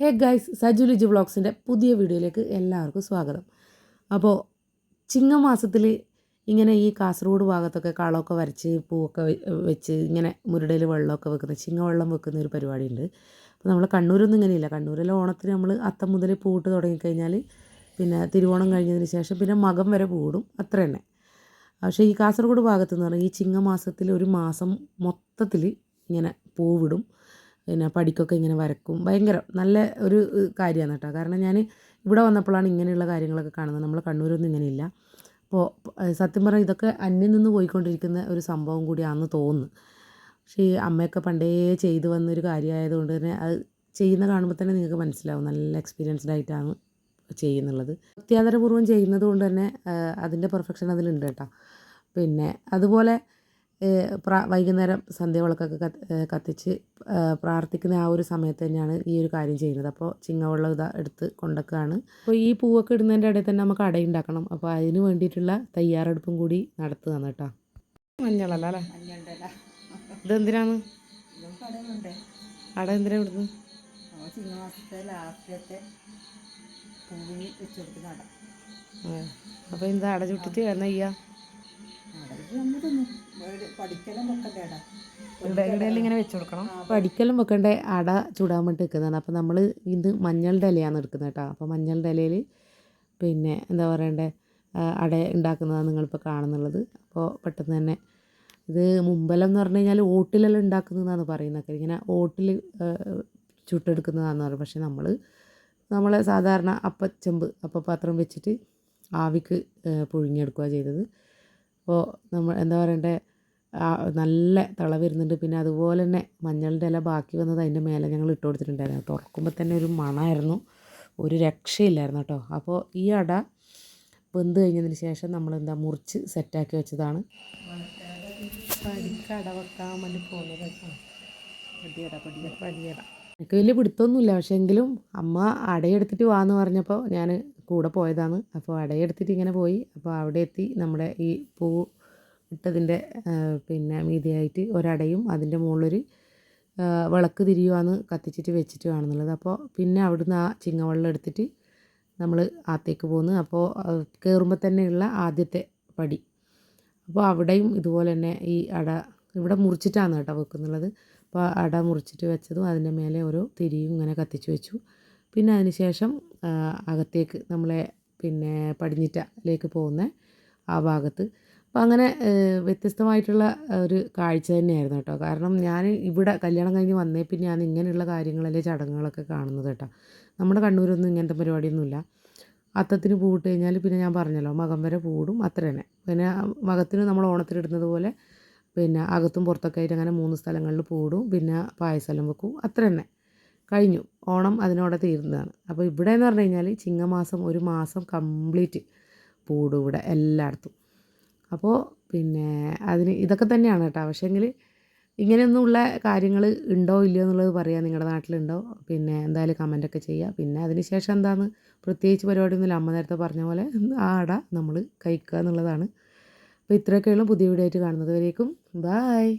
ഹേ guys Saju Liju വ്ളോഗ്സിന്റെ പുതിയ വീഡിയോയിലേക്ക് എല്ലാവർക്കും സ്വാഗതം. അപ്പോൾ ചിങ്ങമാസത്തിൽ ഇങ്ങനെ ഈ കാസർഗോഡ് ഭാഗത്തൊക്കെ കളമൊക്കെ വരച്ച് പൂവൊക്കെ വെച്ച് ഇങ്ങനെ മുരുടയിൽ വെള്ളമൊക്കെ വെക്കുന്ന ചിങ്ങവെള്ളം വെക്കുന്ന ഒരു പരിപാടിയുണ്ട്. അപ്പോൾ നമ്മൾ കണ്ണൂരൊന്നും ഇങ്ങനെയില്ല കണ്ണൂരിലെ ഓണത്തിന് നമ്മൾ അത്തം മുതൽ പൂട്ട് തുടങ്ങിക്കഴിഞ്ഞാൽ പിന്നെ തിരുവോണം കഴിഞ്ഞതിന് ശേഷം പിന്നെ മകം വരെ പൂടും അത്ര തന്നെ. പക്ഷേ ഈ കാസർഗോഡ് ഭാഗത്ത് എന്ന് പറഞ്ഞാൽ ഈ ചിങ്ങമാസത്തിൽ ഒരു മാസം മൊത്തത്തിൽ ഇങ്ങനെ പൂവിടും. പിന്നെ പടിക്കൊക്കെ ഇങ്ങനെ വരക്കും. ഭയങ്കര നല്ല ഒരു കാര്യമാണ് കേട്ടോ. കാരണം ഞാൻ ഇവിടെ വന്നപ്പോഴാണ് ഇങ്ങനെയുള്ള കാര്യങ്ങളൊക്കെ കാണുന്നത്. നമ്മൾ കണ്ണൂരൊന്നും ഇങ്ങനെയില്ല. അപ്പോൾ സത്യം പറഞ്ഞാൽ ഇതൊക്കെ അന്യം നിന്ന് പോയിക്കൊണ്ടിരിക്കുന്ന ഒരു സംഭവം കൂടിയാണെന്ന് തോന്നുന്നു. പക്ഷേ ഈ അമ്മയൊക്കെ പണ്ടേ ചെയ്തു വന്നൊരു കാര്യമായതുകൊണ്ട് തന്നെ അത് ചെയ്യുന്ന കാണുമ്പോൾ തന്നെ നിങ്ങൾക്ക് മനസ്സിലാവും. നല്ല എക്സ്പീരിയൻസ്ഡ് ആയിട്ടാണ് ചെയ്യുന്നുള്ളത്. അത്യാദരപൂർവം ചെയ്യുന്നത് കൊണ്ട് തന്നെ അതിന്റെ പെർഫെക്ഷൻ അതിലുണ്ട് കേട്ടോ. പിന്നെ അതുപോലെ വൈകുന്നേരം സന്ധ്യവിളക്കൊക്കെ കത്ത് കത്തിച്ച് പ്രാർത്ഥിക്കുന്ന ആ ഒരു സമയത്ത് തന്നെയാണ് ഈ ഒരു കാര്യം ചെയ്യുന്നത്. അപ്പോൾ ചിങ്ങവെള്ളം ഇതാ എടുത്ത് കൊണ്ടൊക്കെയാണ് അപ്പോൾ ഈ പൂവൊക്കെ ഇടുന്നതിന്റെ ഇടയിൽ തന്നെ നമുക്ക് അടയുണ്ടാക്കണം അപ്പോൾ അതിന് വേണ്ടിയിട്ടുള്ള തയ്യാറെടുപ്പും കൂടി നടത്തുകയാണ് കേട്ടോ. മഞ്ഞളല്ല അല്ലേ? ഇതെന്തിനാണ്? അട എന്തിനാ ഇവിടുന്ന്? ചിങ്ങമാസത്തെ ലാസ്റ്റത്തെ പൂവിന് വെച്ച് കൊടുക്കുന്ന അട അപ്പോൾ എന്താ അട ചുട്ടിട്ട് എന്നാ ചെയ്യാം? നമ്മൾ തിന്നും പഠിക്കലും വെക്കണ്ടേ അട ഇവിടെ ഇങ്ങനെ വെച്ച് കൊടുക്കണം അപ്പോൾ അടിക്കലും വെക്കണ്ടേ? അട ചൂടാൻ വേണ്ടി വെക്കുന്നതാണ് അപ്പോൾ നമ്മൾ ഇത് മഞ്ഞളുടെ ഇലയാണ് എടുക്കുന്നത് കേട്ടോ. അപ്പോൾ മഞ്ഞളുടെ ഇലയിൽ പിന്നെ എന്താ പറയണ്ടേ? അട ഉണ്ടാക്കുന്നതാണ് നിങ്ങളിപ്പോൾ കാണുന്നുള്ളത്. അപ്പോൾ പെട്ടെന്ന് തന്നെ ഇത് മുമ്പെല്ലാം എന്ന് പറഞ്ഞു കഴിഞ്ഞാൽ ഓട്ടിലെല്ലാം ഉണ്ടാക്കുന്നതാണ് പറയുന്നതൊക്കെ. ഇങ്ങനെ ഓട്ടിൽ ചുട്ടെടുക്കുന്നതാണെന്ന് പറയും. പക്ഷേ നമ്മൾ നമ്മളെ സാധാരണ അപ്പച്ചെമ്പ് അപ്പപാത്രം വെച്ചിട്ട് ആവിക്ക് പുഴുങ്ങിയെടുക്കുക ചെയ്തത്. അപ്പോൾ നമ്മൾ എന്താ പറയണ്ടേ? നല്ല തിള വരുന്നുണ്ട് പിന്നെ അതുപോലെ തന്നെ മഞ്ഞളിന്റെ ഇല ബാക്കി വന്നത് അതിന്റെ മേലെ ഞങ്ങൾ ഇട്ട് കൊടുത്തിട്ടുണ്ടായിരുന്നു. തുറക്കുമ്പോൾ തന്നെ ഒരു മണമായിരുന്നു ഒരു രക്ഷയില്ലായിരുന്നു കേട്ടോ. അപ്പോൾ ഈ അട വെന്ത് കഴിഞ്ഞതിന് ശേഷം നമ്മൾ എന്താ മുറിച്ച് സെറ്റാക്കി വെച്ചതാണ്. പടിക്കട വെക്കാൻ വേണ്ടി പോകുന്നത് പടിയട പടിയട പടിയട. എനിക്ക് വലിയ പിടുത്തമൊന്നുമില്ല പക്ഷേ എങ്കിലും അമ്മ അടയെടുത്തിട്ട് വാന്ന് പറഞ്ഞപ്പോൾ ഞാൻ കൂടെ പോയതാണ്. അപ്പോൾ അടയെടുത്തിട്ട് ഇങ്ങനെ പോയി. അപ്പോൾ അവിടെ എത്തി നമ്മുടെ ഈ പൂ ഇട്ടതിന്റെ പിന്നെ മീതിയായിട്ട് ഒരടയും അതിന്റെ മുകളിലൊരു വിളക്ക് തിരിയുവാന്ന് കത്തിച്ചിട്ട് വെച്ചിട്ട് കാണുന്നുള്ളത് അപ്പോൾ പിന്നെ അവിടുന്ന് ആ ചിങ്ങവെള്ളം എടുത്തിട്ട് നമ്മൾ ആത്തേക്ക് പോകുന്നു അപ്പോൾ കയറുമ്പോൾ തന്നെയുള്ള ആദ്യത്തെ പടി. അപ്പോൾ അവിടെയും ഇതുപോലെ തന്നെ ഈ അട ഇവിടെ മുറിച്ചിട്ടാണ് കേട്ടോ വെക്കുന്നുള്ളത്. അപ്പോൾ അട മുറിച്ചിട്ട് വെച്ചതും അതിന്റെ മേലെ ഓരോ തിരിയും ഇങ്ങനെ കത്തിച്ച് വെച്ചു. പിന്നെ അതിന് ശേഷം അകത്തേക്ക് നമ്മളെ പിന്നെ പടിഞ്ഞിറ്റയിലേക്ക് പോകുന്ന ആ ഭാഗത്ത് അപ്പോൾ അങ്ങനെ വ്യത്യസ്തമായിട്ടുള്ള ഒരു കാഴ്ച തന്നെയായിരുന്നു കേട്ടോ. കാരണം ഞാൻ ഇവിടെ കല്യാണം കഴിഞ്ഞ് വന്നേ പിന്നെ ഞാൻ ഇങ്ങനെയുള്ള കാര്യങ്ങളല്ലേ ചടങ്ങുകളൊക്കെ കാണുന്നത് കേട്ടോ. നമ്മുടെ കണ്ണൂരൊന്നും ഇങ്ങനത്തെ പരിപാടിയൊന്നുമില്ല. അത്തത്തിന് പൂവിട്ട് കഴിഞ്ഞാൽ പിന്നെ ഞാൻ പറഞ്ഞല്ലോ മകം വരെ പൂടും അത്ര തന്നെ. പിന്നെ മകത്തിന് നമ്മൾ ഓണത്തിനിടുന്നത് പോലെ പിന്നെ അകത്തും പുറത്തൊക്കെ ആയിട്ട് അങ്ങനെ മൂന്ന് സ്ഥലങ്ങളിൽ പൂടും പിന്നെ പായസം വെക്കും അത്ര തന്നെ. കഴിഞ്ഞു. ഓണം അതിനോടെ തീരുന്നതാണ് അപ്പോൾ ഇവിടെ എന്ന് പറഞ്ഞു കഴിഞ്ഞാൽ ചിങ്ങമാസം ഒരു മാസം കംപ്ലീറ്റ് പൂടും ഇവിടെ എല്ലായിടത്തും. അപ്പോൾ പിന്നെ അതിന് ഇതൊക്കെ തന്നെയാണ് കേട്ടോ. പക്ഷേങ്കിൽ ഇങ്ങനെയൊന്നുമുള്ള കാര്യങ്ങൾ ഉണ്ടോ ഇല്ലയോ എന്നുള്ളത് പറയാം. നിങ്ങളുടെ നാട്ടിലുണ്ടോ? പിന്നെ എന്തായാലും കമന്റൊക്കെ ചെയ്യുക പിന്നെ അതിന് ശേഷം എന്താണ് പ്രത്യേകിച്ച് പരിപാടിയൊന്നുമില്ല. അമ്മ നേരത്തെ പറഞ്ഞ പോലെ ആ അട നമ്മൾ കഴിക്കുക എന്നുള്ളതാണ്. അപ്പോൾ ഇത്രയൊക്കെയുള്ള പുതിയ വീഡിയോ ആയിട്ട് കാണുന്നത് വരേക്കും. ബായ്